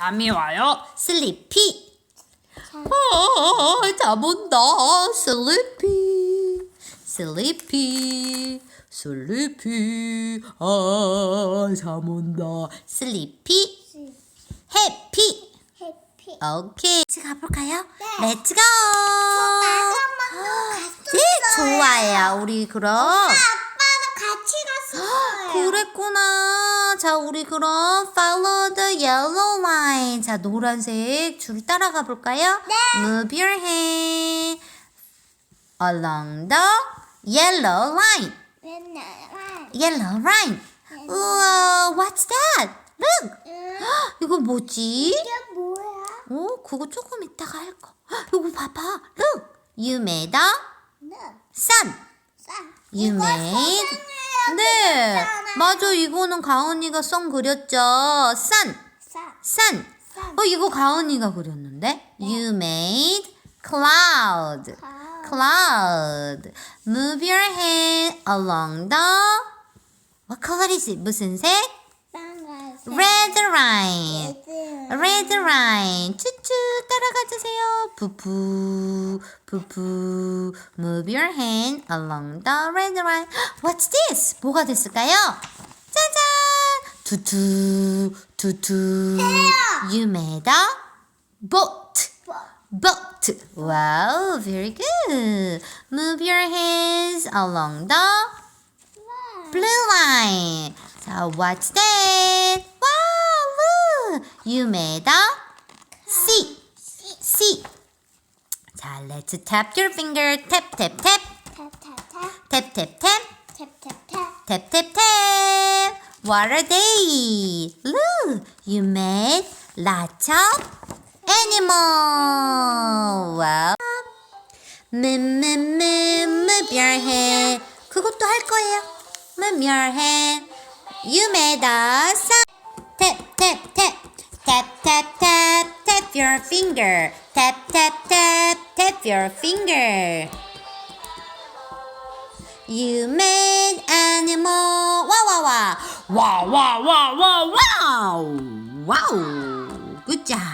잠이 와요. 슬리피. 자, 아, 잠 온다. 슬리피. 슬리피. 슬리피. 아, 잠 온다. 슬리피. 시, 해피. 해피. 오케이. 같이 가볼까요? 네. 렛츠고. 갔었어요. 네, 좋아요. 우리 그럼. 아빠랑 같이 갔었어요. 그랬구나. 자, 우리 그럼 follow the yellow line. 자, 노란색 줄 따라가 볼까요? 네. Move your hand along the yellow line. Yellow line. 우와, what's that? Look. 응. 이거 뭐지? 이게 뭐야? 어, 그거 조금 이따가 할 거. 헉, 이거 봐봐. Look. You made a 네. sun. 쌀. You made. 네. 맞아. 이거는 가은이가 선 그렸죠. sun. 쌀. sun. 쌀. 어, 이거 가은이가 그렸는데? You made cloud. 아, cloud. Move your hand along the What color is it? 무슨 색? Red line. Red line. 추추 따라가 주세요. 부부 부부. Move your hand along the red line. What's this? 뭐가 됐을까요? tutu tutu You made a boat. Boat. Wow very good. Move your hands along the blue line. so what's that. wow look a sea sea So let's tap your finger. Tap, tap, tap. Tap, tap, tap. Tap, tap, tap. Tap, tap, tap. Tap, tap, tap. What are they? Look, you made lots of animal. Wow. Move, move, move, move your hand. 그것도 할 거예요. Move your hand. You made a sun. Tap, tap, tap. Tap, tap, tap. Tap your finger. Tap, tap, tap. Tap your finger. You made animal. Wow, wow, wow. Wow, wow, wow. Good job.